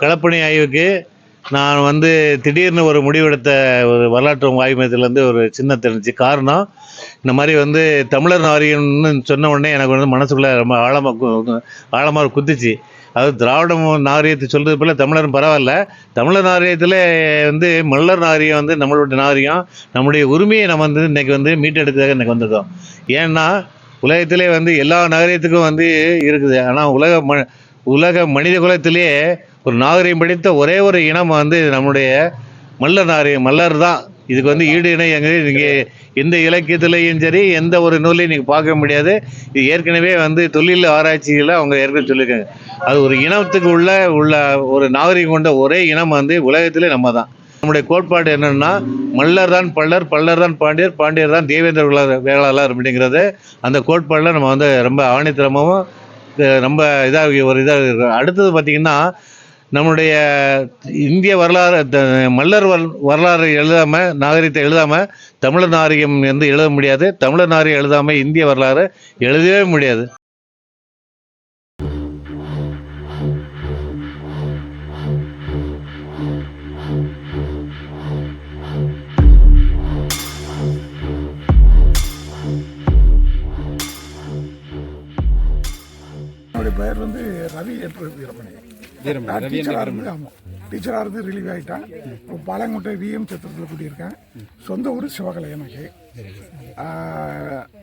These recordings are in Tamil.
களப்பணி ஆய்வுக்கு நான் வந்து திடீர்னு ஒரு முடிவெடுத்த ஒரு வரலாற்று ஆய்வுமையத்திலேருந்து ஒரு சின்ன தெரிஞ்சு காரணம் இந்த மாதிரி வந்து தமிழர் நாரியன்னு சொன்ன உடனே எனக்கு வந்து மனசுக்குள்ளே ரொம்ப ஆழமாக ஆழமாக குத்துச்சு. அது திராவிட நாரியத்தை சொல்கிறது போல தமிழரும் பரவாயில்ல. தமிழர் நாரியத்தில் வந்து மல்லர் நாரியம் வந்து நம்மளுடைய நாரியம் நம்முடைய உரிமையை நம்ம வந்து இன்றைக்கி வந்து மீட்டெடுக்கிறதுக்கு இன்னைக்கு வந்திருக்கோம். ஏன்னா உலகத்திலே வந்து எல்லா நாகரியத்துக்கும் வந்து இருக்குது. ஆனால் உலக ம உலக மனித குலத்திலேயே ஒரு நாகரிகம் படித்த ஒரே ஒரு இனம் வந்து நம்முடைய மல்லர் நாகரிகம் மல்லர் தான். இதுக்கு வந்து ஈடு இணை எங்கே நீங்கள் எந்த இலக்கியத்திலையும் சரி எந்த ஒரு நூலையும் நீங்கள் பார்க்க முடியாது. இது ஏற்கனவே வந்து தொழில் ஆராய்ச்சியில் அவங்க ஏற்கனவே சொல்லியிருக்காங்க. அது ஒரு இனத்துக்கு உள்ள உள்ள ஒரு நாகரிகம் கொண்ட ஒரே இனம் வந்து உலகத்திலே நம்ம தான். நம்முடைய கோட்பாடு என்னென்னா மல்லர் தான் பல்லர் பல்லர் தான் பாண்டியர் பாண்டியர் தான் தேவேந்திர வேளாளர் அப்படிங்கிறது. அந்த கோட்பாடில் நம்ம வந்து ரொம்ப ஆணித்தரமாகவும் ரொம்ப இதாக ஒரு இதாக இருக்கும் அடுத்தது பார்த்திங்கன்னா நம்முடைய இந்திய வரலாறு த- மல்லர் வரலாறு எழுதாமல் நாகரிகத்தை எழுதாமல் தமிழர் நாகரிகம் வந்து எழுத முடியாது. தமிழர் நாகரிகம் எழுதாமல் இந்திய வரலாறு எழுதவே முடியாது. என்னுடைய பெயர் வந்து ரவி என்று வீரமணி டீச்சராக இருந்து ஆமாம் டீச்சராக இருந்து ரிலீவ் ஆகிட்டேன் இப்போ பாலங்கோட்டை விஎம் சத்திரத்தில் கூட்டியிருக்கேன் சொந்த ஊர் சிவகலை எனக்கு.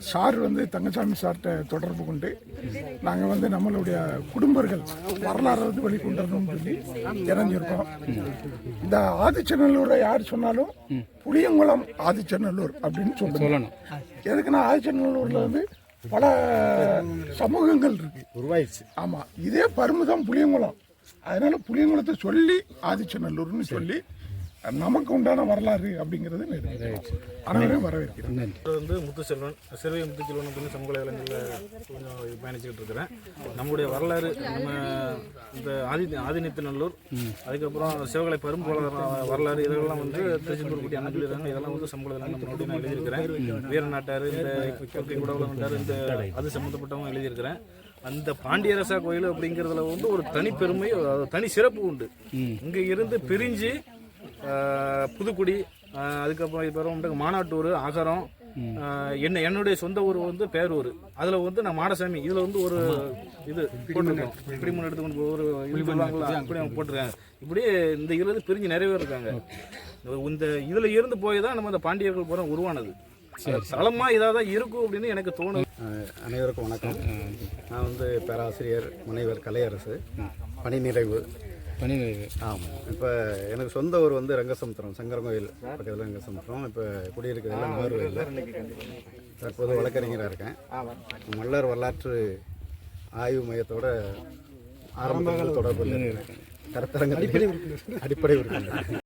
சார் வந்து தங்கசாமி சார்கிட்ட தொடர்பு கொண்டு நாங்கள் வந்து நம்மளுடைய குடும்பர்கள் வரலாறு வந்து வெளிக்கொண்டு வரணும்னு சொல்லி இறங்கியிருக்கோம். இந்த ஆதிச்சநல்லூரை யார் சொன்னாலும் புளியங்குளம் ஆதிச்சநல்லூர் அப்படின்னு சொல்லணும். எதுக்குன்னா ஆதிச்சநல்லூரில் வந்து பல சமூகங்கள் இருக்கு. உருவாயிடுச்சு. ஆமா இதே பருமுதான் புளியங்குளம். அதனால புளியங்குளத்தை சொல்லி ஆதிச்சநல்லூர்னு சொல்லி நமக்கு உண்டான வரலாறு அப்படிங்கிறது. அனைவரையும் வரவேற்கிறேன் இது வந்து முத்துச்செல்வன் சிறுவை முத்துச்செல்வன் அப்படின்னு சமூக இளைஞர்களில் கொஞ்சம் பயணிச்சுக்கிட்டு இருக்கிறேன். நம்முடைய வரலாறு நம்ம இந்த ஆதி ஆதிநித்திநல்லூர் அதுக்கப்புறம் சிவகலை பரும்போல வரலாறு இதெல்லாம் வந்து திருச்செந்தூர் குட்டி அண்ணன் சொல்லியிருக்காங்க இதெல்லாம் வந்து சமூக முன்னாடி நான் எழுதியிருக்கிறேன். வீரநாட்டார் இந்த வந்தார் இந்த அது சம்மந்தப்பட்டவங்க எழுதியிருக்கிறேன். அந்த பாண்டியரசா கோயில் அப்படிங்கிறதுல வந்து ஒரு தனி பெருமை ஒரு தனி சிறப்பு உண்டு. இங்க இருந்து பிரிஞ்சு புதுக்குடி அதுக்கப்புறம் இப்போ வந்து மானாட்டூர் அகரம் என்ன என்னுடைய சொந்த ஊர் வந்து பேரூர். அதில் வந்து நான் மாடசாமி இதில் வந்து ஒரு இது இப்படி முன்னெடுத்து எடுத்துக்கொண்டு ஒரு இது சொல்லுவாங்களா? அப்படி அவங்க போட்டிருக்காங்க இப்படியே இந்த இதுல பிரிஞ்சு நிறைய பேர் இருக்காங்க. இந்த இதில் இருந்து போய் தான் நம்ம இந்த பாண்டியர்கள் புறம் உருவானது. தளமாக இதாக தான் இருக்கும் அப்படின்னு எனக்கு அஹ் அனைவருக்கும் வணக்கம். நான் வந்து பேராசிரியர் முனைவர் கலையரசு. பணி நிறைவு பணி நிறைவு ஆமாம் இப்போ எனக்கு சொந்த ஊர் வந்து ரங்கசமுத்திரம் சங்கரங்கோயில் பக்கத்தில் ரங்கசமுத்திரம். இப்போ குடியிருக்கிறதுல நாகர்வேலில் தற்போது வழக்கறிஞராக இருக்கேன். மல்லர் வரலாற்று ஆய்வு மையத்தோட ஆரம்பத்தில் தொடர்பில் இருக்கேன். கருத்தரங்கத்தில் அடிப்படை உறுப்பினர்.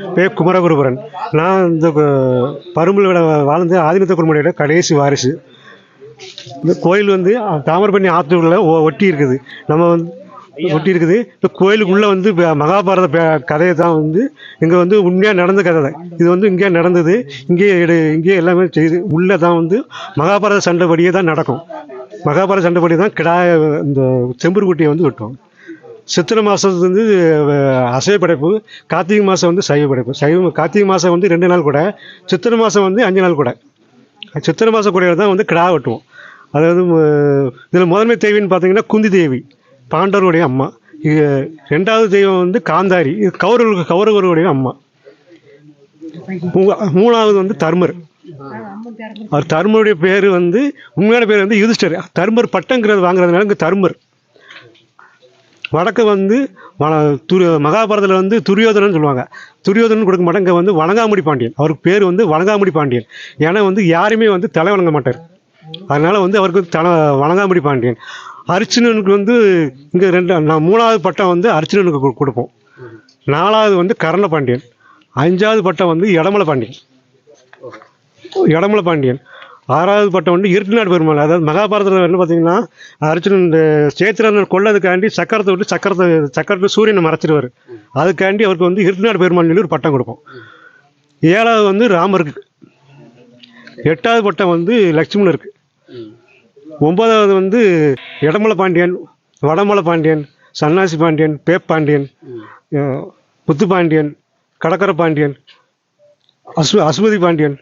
பே குமரகுருபரன். நான் இந்த பரும்புல வாழ்ந்து ஆதினத்த குடும்பத்தோட கடைசி வாரிசு. இந்த கோயில் வந்து தாமரபரணி ஆற்றுக்குள்ள ஒட்டி இருக்குது. நம்ம வந்து ஒட்டி இருக்குது. இப்போ கோயிலுக்குள்ளே வந்து மகாபாரத கதையை தான் வந்து இங்கே வந்து உண்மையாக நடந்த கதை தான். இது வந்து இங்கே நடந்தது. இங்கே இங்கே எல்லாமே செய்து உள்ளே தான் வந்து மகாபாரத சண்டைப்படியே தான் நடக்கும். மகாபாரத சண்டைப்படி தான் கிடா இந்த செம்பருக்குட்டியை வந்து வெட்டுவோம் சித்திரை மாதம் வந்து அசைவ படைப்பு கார்த்திகை மாதம் வந்து சைவ படைப்பு. சைவ கார்த்திகை மாதம் வந்து ரெண்டு நாள் கூட சித்திரை மாதம் வந்து அஞ்சு நாள் கூட. சித்திரை மாத கூடையில் தான் வந்து கிடா வெட்டுவோம். அதாவது இதில் முதன்மை தேவின்னு பார்த்தீங்கன்னா குந்தி தேவி பாண்டவருடைய அம்மா. இது ரெண்டாவது தெய்வம் வந்து காந்தாரி. இது கௌரவர்கள் கௌரவர்களுடைய அம்மா. மூ- மூணாவது வந்து தர்மர். அவர் தர்மருடைய பேர் வந்து உண்மையான பேர் வந்து யுதிஷ்டர். தர்மர் பட்டங்கிறது வாங்குறதுனால இங்கே தர்மர். வடக்கு வந்து துரு மகாபாரதத்தில் வந்து துரியோதனன் சொல்லுவாங்க. துரியோதனன் கொடுக்க மாட்டாங்க. இங்கே வந்து வணங்காமுடி பாண்டியன். அவருக்கு பேர் வந்து வணங்காமுடி பாண்டியன். ஏன்னா வந்து யாருமே வந்து தலை வணங்க மாட்டார். அதனால் வந்து அவருக்கு தலை வணங்காமுடி பாண்டியன். அர்ச்சுனனுக்கு வந்து இங்கே ரெண்டு நான் மூணாவது பட்டம் வந்து அர்ச்சுனனுக்கு கொடு- கொடுப்போம். நாலாவது வந்து கரண பாண்டியன். அஞ்சாவது பட்டம் வந்து இடமலை பாண்டியன். இடமலை பாண்டியன். ஆறாவது பட்டம் வந்து இருட்டுநாடு பெருமாள். அதாவது மகாபாரதத்தில் என்ன பார்த்தீங்கன்னா அர்ஜுனன் இந்த சேத்திரன் கொள்ளதுக்காண்டி சக்கரத்தை விட்டு சக்கரத்தை சக்கரத்தை சூரியனை மறைச்சிடுவார் அதுக்காண்டி அவருக்கு வந்து இருட்டுநாடு பெருமாள் சொல்லி ஒரு பட்டம் கொடுப்போம். ஏழாவது வந்து ராமருக்கு. எட்டாவது பட்டம் வந்து லக்ஷ்மணருக்கு ஒன்பதாவது வந்து இடமலை பாண்டியன் வடமலை பாண்டியன் சன்னாசி பாண்டியன் பேப்பாண்டியன் புத்து பாண்டியன் கடற்கரை பாண்டியன் அசு அசுமதி பாண்டியன்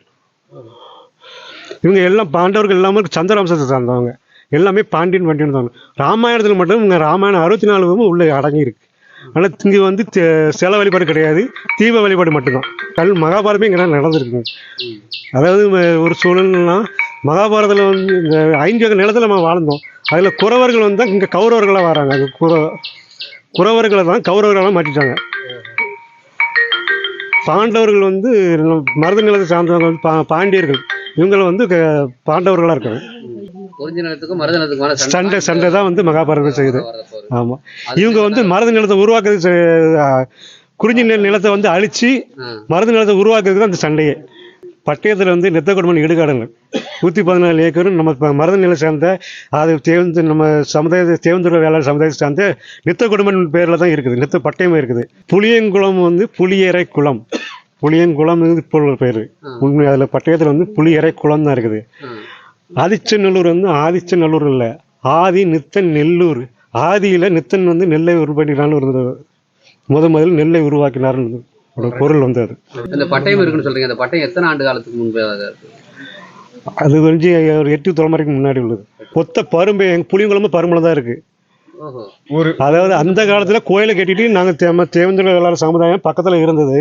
இவங்க எல்லாம் பாண்டவர்கள் எல்லாமே சந்திரவம்சத்தை சார்ந்தவங்க. எல்லாமே பாண்டியன் பாண்டியன் தான். ராமாயணத்தில் மட்டும் இங்கே ராமாயணம் அறுபத்தி நாலு உள்ளே அடங்கியிருக்கு ஆனால் இங்கே வந்து சில வழிபாடு கிடையாது. தீப வழிபாடு மட்டும்தான். கல் மகாபாரதமே இங்கே தான் நடந்திருக்குங்க அதாவது ஒரு சூழல்னா மகாபாரதத்தில் வந்து இந்த ஐந்து வகை நிலத்தில் நம்ம வாழ்ந்தோம். அதில் குறவர்கள் வந்து இங்கே கௌரவர்களாக வராங்க. அது குற குறவர்களை தான் கௌரவர்களாக மாற்றிட்டாங்க. பாண்டவர்கள் வந்து மருத நிலத்தை சார்ந்தவங்க வந்து பா பாண்டியர்கள். இவங்களை வந்து பாண்டவர்களாக இருக்காங்க சண்டை சண்டை தான் வந்து மகாபாரதம் செய்யுது. ஆமாம் இவங்க வந்து மருத நிலத்தை உருவாக்குறது குறிஞ்சி நெல் நிலத்தை வந்து அழித்து மருத நிலத்தை உருவாக்குறதுக்கு தான் அந்த சண்டையே. பட்டயத்தில் வந்து நெத்த கொடுமன் இடுகாடுங்கள். நூற்றி பதினாலு ஏக்கரும் நம்ம மருத நிலம் சேர்ந்த அது தேர்ந்து நம்ம சமுதாய தேர்ந்துள்ள வேளாண் சமுதாயத்தை சார்ந்த நித்த கொடுமன் பேரில் தான் இருக்குது. நித்த பட்டயமே இருக்குது. புளியங்குளம் வந்து புளியரை குளம். புளியங்குளம் இப்போ பேர் உண்மை அதில் பட்டயத்தில் வந்து புளியரை குளம் தான் இருக்குது. ஆதிச்சநல்லூர் வந்து ஆதிச்சநல்லூர் இல்லை. ஆதி நித்தன் நெல்லூர். ஆதியில் நித்தன் வந்து நெல்லை உருவாக்கினான்னு ஒரு முத முதல் நெல்லை உருவாக்கினார்னு பொருள் வந்து அது. இந்த பட்டயம் இருக்குன்னு சொல்றீங்க. அந்த பட்டயம் எத்தனை ஆண்டு காலத்துக்கு முன்பு அது? வந்து ஒரு எட்டு தலைமுறைக்கு முன்னாடி உள்ளது. கொத்த பரும்பு எங்கள் புளியங்குளமும் பரும்பில் தான் இருக்குது ஓஹோ அதாவது அந்த காலத்தில் கோயிலை கட்டிட்டு நாங்கள் தேம தேவந்திர சமுதாயம் பக்கத்தில் இருந்தது.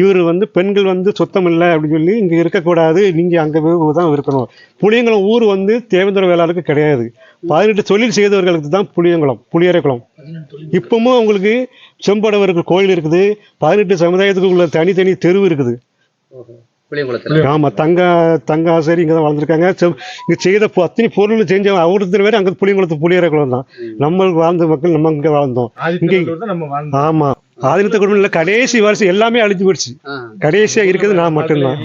இவர் வந்து பெண்கள் வந்து சுத்தம் இல்லை அப்படின்னு சொல்லி இங்கே இருக்கக்கூடாது. நீங்கள் அங்கே தான் இருக்கணும். புளியங்குளம் ஊர் வந்து தேவேந்திர வேளாளுக்கு கிடையாது. பதினெட்டு தொழில் செய்தவர்களுக்கு தான் புளியங்குளம் புளியரைக்குளம். இப்பவும் அவங்களுக்கு செம்படவருக்கு கோயில் இருக்குது. பதினெட்டு சமுதாயத்துக்கு உள்ள தனித்தனி தெருவு இருக்குது. புளியங்குளத்துல. ஆமாம் தங்க தங்க ஆசாரி இங்கே தான் வளர்ந்துருக்காங்க. இங்கே செய்த அத்தனை பொருள் செஞ்சவங்க ஒருத்தர் வேறு அங்கே புளியங்குளத்து புளியரைக்குளம் தான். நம்ம வாழ்ந்த மக்கள் நம்ம இங்கே வாழ்ந்தோம். இங்கே நம்ம வாழ்ந்தோம். ஆமாம் ஆதினத்தை குடும்பம் இல்லை கடைசி வருஷம் எல்லாமே அழிஞ்சு போயிடுச்சு. ஆ. கடைசியாக இருக்கிறது நான் மட்டும்தான்.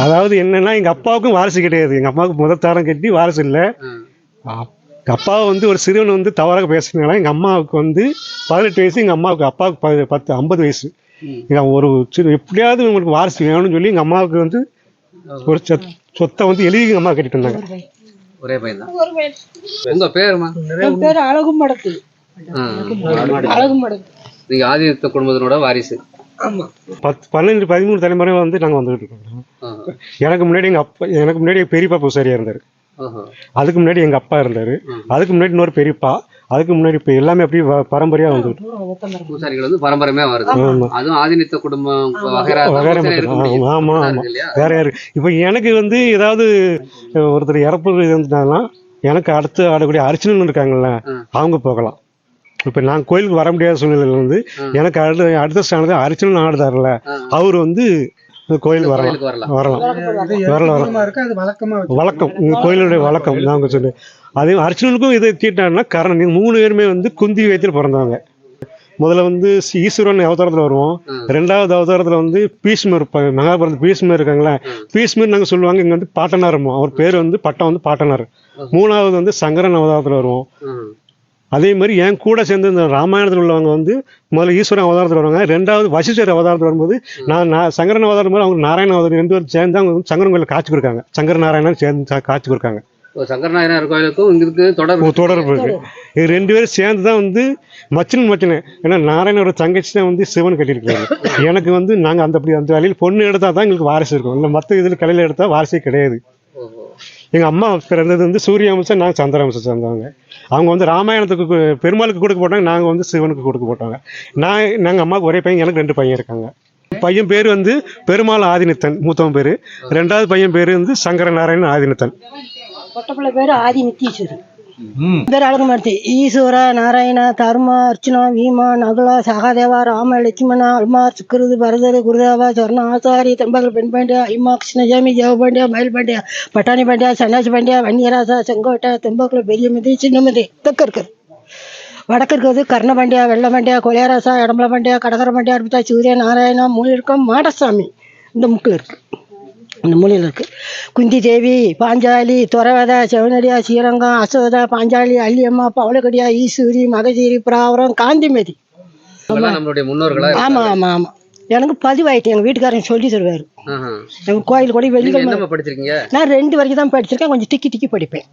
அதாவது என்னன்னா எங்கள் அப்பாவுக்கும் வாரிசு கிடையாது. எங்கள் அம்மாவுக்கு முதல் தாரம் கட்டி வாரிசு இல்லை. அப்பாவை வந்து ஒரு சிறுவன் வந்து தவறாக பேசுனால எங்கள் அம்மாவுக்கு வந்து பதினெட்டு வயசு எங்கள் அம்மாவுக்கு அப்பாவுக்கு பத்து ஐம்பது வயசு. எங்க ஒரு சிறு எப்படியாவது உங்களுக்கு வாரிசு வேணும்னு சொல்லி எங்கள் அம்மாவுக்கு வந்து ஒரு சொத்- சொத்தை வந்து எழுதி எங்கள் அம்மா கட்டிட்டு இருந்தாங்க ஒரே பையன். தான். உங்க பேருமா என் பேர் அழகுமடத்து. ஆ. அழகுமடத்து. நீங்க ஆதித்த குடும்பத்தினோட வாரிசு. பத்து பன்னெண்டு பதிமூணு தலைமுறை வந்து நாங்கள் வந்துகிட்டு இருக்கோம். எனக்கு முன்னாடி எங்கள் அப்பா எனக்கு முன்னாடி எங்கள் பெரியப்பா பூசாரியாக இருந்தார். அதுக்கு முன்னாடி எங்கள் அப்பா இருந்தார். அதுக்கு முன்னாடி இன்னொரு பெரியப்பா. அதுக்கு முன்னாடி இப்போ எல்லாமே அப்படியே வ- பரம்பரையா வந்துட்டு பூசாரிகள் வந்து பாரம்பரியமா வருது. அதுவும் ஆதினித்த குடும்பம் வகைரா வகைரா பூசாரி இருக்க முடியும். மட்டும் ஆமா ஆமா. இருக்கு இல்லையா? வேற யாரு. இப்போ எனக்கு வந்து ஏதாவது ஒருத்தர் இறப்பு இருந்துட்டாங்கன்னா எனக்கு அடுத்து ஆடக்கூடிய அர்ச்சனை இருக்காங்கல்ல அவங்க போகலாம். இப்போ நான் கோயிலுக்கு வர முடியாத சூழ்நிலையில வந்து எனக்கு அடுத்த அடுத்த ஸ்தானத்தில் அர்ச்சனை ஆடுதார்ல அவர் வந்து கோயிலுக்கு வரலாம். வரலாம். வரலாம். வரலாம் வரலாம். இருக்கு? அது வழக்கமா கோயிலுடைய வழக்கம். நாங்கள் சொல்லி அதே அர்ச்சனனுக்கும் இதை தீட்டான்னா காரணம் மூணு பேருமே வந்து குந்தி வயத்தில் பிறந்தவங்க. முதல்ல வந்து ஈஸ்வரன் அவதாரத்தில் வருவோம். ரெண்டாவது அவதாரத்தில் வந்து பீஷ்மர் இருப்பாங்க மகாபாரத பீஷ்மர் இருக்காங்களே பீஷ்மர் நாங்கள் சொல்லுவாங்க இங்கே வந்து பாட்டனார் அவர் பேர் வந்து பட்டம் வந்து பாட்டனார். மூணாவது வந்து சங்கரன் அவதாரத்தில் வருவோம். அதே மாதிரி என் கூட சேர்ந்து இந்த ராமாயணத்தில் உள்ளவங்க வந்து முதல்ல ஈஸ்வரன் அவதாரத்தில் வருவாங்க. ரெண்டாவது வசிஷ்டர் அவதாரத்தில் வரும்போது நான் நான் சங்கரன் அவதாரம் போது அவங்க நாராயண அவதாரம் ரெண்டு பேரும் சேர்ந்து அவங்க சங்கரன் கோயிலில் காட்சி கொடுக்காங்க சங்கர நாராயணன் சேர்ந்து காட்சி கொடுக்காங்க சங்கரநாயனார் கோயிலுக்கும் தொடர்பு. இருக்கு. இது ரெண்டு பேரும் சேர்ந்து தான் வந்து மச்சன் மச்சனு ஏன்னா நாராயணோட தங்கச்சி தான் வந்து சிவன் கட்டியிருக்காங்க எனக்கு வந்து நாங்கள் அந்த அப்படி அந்த வழியில் பொண்ணு எடுத்தால் தான் எங்களுக்கு வாரிசு இருக்கும். இல்லை மற்ற இதில் கலையில் எடுத்தால் வாரிசே கிடையாது. எங்கள் அம்மா பிறந்தது வந்து சூரிய அம்சம் நாங்கள் சந்திர அம்சம் சேர்ந்தவங்க. அவங்க வந்து ராமாயணத்துக்கு பெருமாளுக்கு கொடுக்க போட்டாங்க நாங்கள் வந்து சிவனுக்கு கொடுக்க போட்டாங்க. நான் நாங்கள் அம்மாவுக்கு ஒரே பையன் எனக்கு ரெண்டு பையன் இருக்காங்க. பையன் பேர் வந்து பெருமாள் ஆதினித்தன் மூத்தவன் பேர். ரெண்டாவது பையன் பேர் வந்து சங்கர நாராயணன் ஆதினித்தன் பேர் ஆதி நித்தீஸ்வரி பேர் அழகுமூர்த்தி ஈஸ்வர நாராயண தர்ம அர்ச்சனா வீமா நகுலா சகாதேவா ராம லட்சுமணா அல்மார் சுக்கிருது பரதரு குருதேவா சொர்ண ஆசாரி தெம்பகல் பெண் பாண்டியா ஐமா கிருஷ்ணஜாமி ஜெவ பாண்டியா மயில் பாண்டியா பட்டாணி பாண்டியா சன்னாசி பாண்டியா வன்னியராசா செங்கோட்டை தெம்பகுல பெரிய மிதி சின்ன மிதி தெற்கு இருக்குது வடக்கு இருக்கிறது கர்ண பாண்டியா வெள்ள பாண்டியா கொலையராசா இடம்பல பாண்டியா கடகர பாண்டியா சூரிய நாராயணா மூலிருக்கம் மாடசாமி. இந்த முக்கில் இருக்குது இந்த மூலையில் இருக்குது குந்தி தேவி பாஞ்சாலி துறவத செவனடியா ஸ்ரீரங்கம் அசோதா பாஞ்சாலி அள்ளியம்மா பவளக்கடியா ஈஸ்வரி மகஜீரி பிராவரம் காந்திமதி. ஆமாம் ஆமாம் ஆமாம் எனக்கு பதிவாயிட்டு எங்கள் வீட்டுக்காரங்க சொல்லி தருவார். ஆஹா. எங்கள் கோயில் கூட என்னம்மா படிச்சிருக்கீங்க? நான் ரெண்டு வரைக்கும் தான் படிச்சிருக்கேன். கொஞ்சம் டிக்கி டிக்கி படிப்பேன்.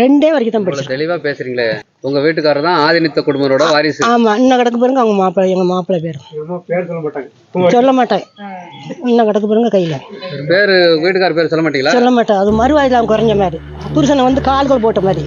ரெண்டே வரைக்கும் தான் படிச்சிருக்கேன். தெளிவா பேசுறீங்களே. உங்க வீட்டுக்காரர் தான் ஆதினித்த குடும்பரோட வாரிசு. ஆமாம் இன்னும் கிடக்கு பாருங்க அவங்க மாப்பிள்ளை எங்கள் மாப்பிள்ளை பேர். பேர் சொல்ல மாட்டாங்க. சொல்ல மாட்டேன் இன்னும் கிடக்கு பாருங்க கையில். பேரு வீட்டுக்காரர் பேர் சொல்ல மாட்டீங்களா? சொல்ல மாட்டேன் அது மறுவாயில் அவன் குறைஞ்ச மாதிரி. புருஷனை வந்து கால்கள் போட்ட மாதிரி.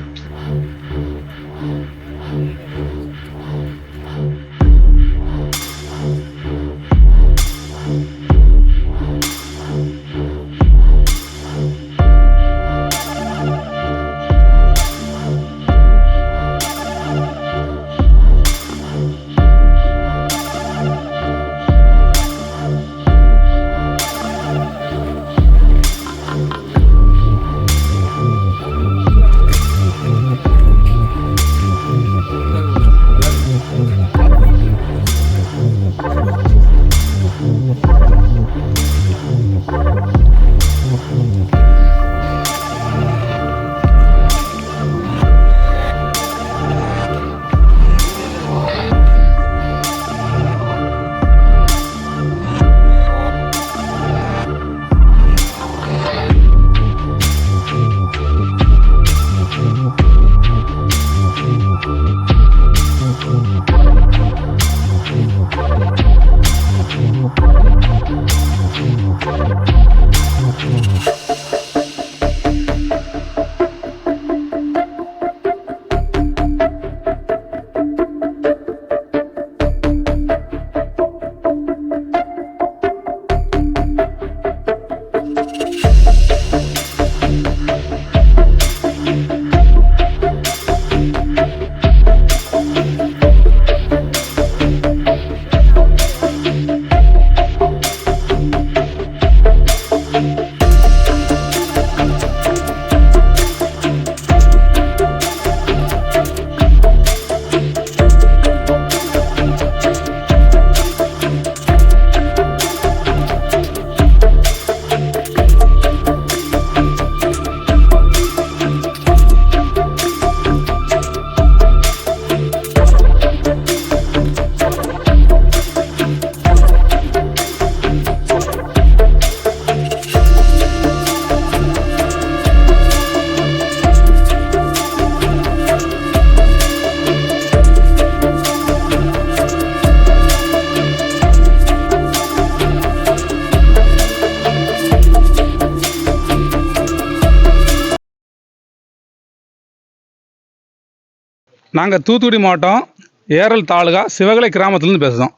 நாங்கள் தூத்துக்குடி மாவட்டம் ஏரல் தாலுகா சிவகலை கிராமத்துலேருந்து பேசுகிறோம்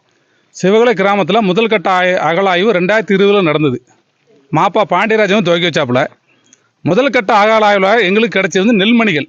சிவகலை கிராமத்தில் முதல் கட்ட ஆய அகழாய்வு ரெண்டாயிரத்தி இருபதில் நடந்தது. மாப்பா பாண்டியராஜனும் துவக்கி வச்சாப்புல. முதல் கட்ட அகழாய்வில் எங்களுக்கு கிடைச்சது வந்து நெல்மணிகள்.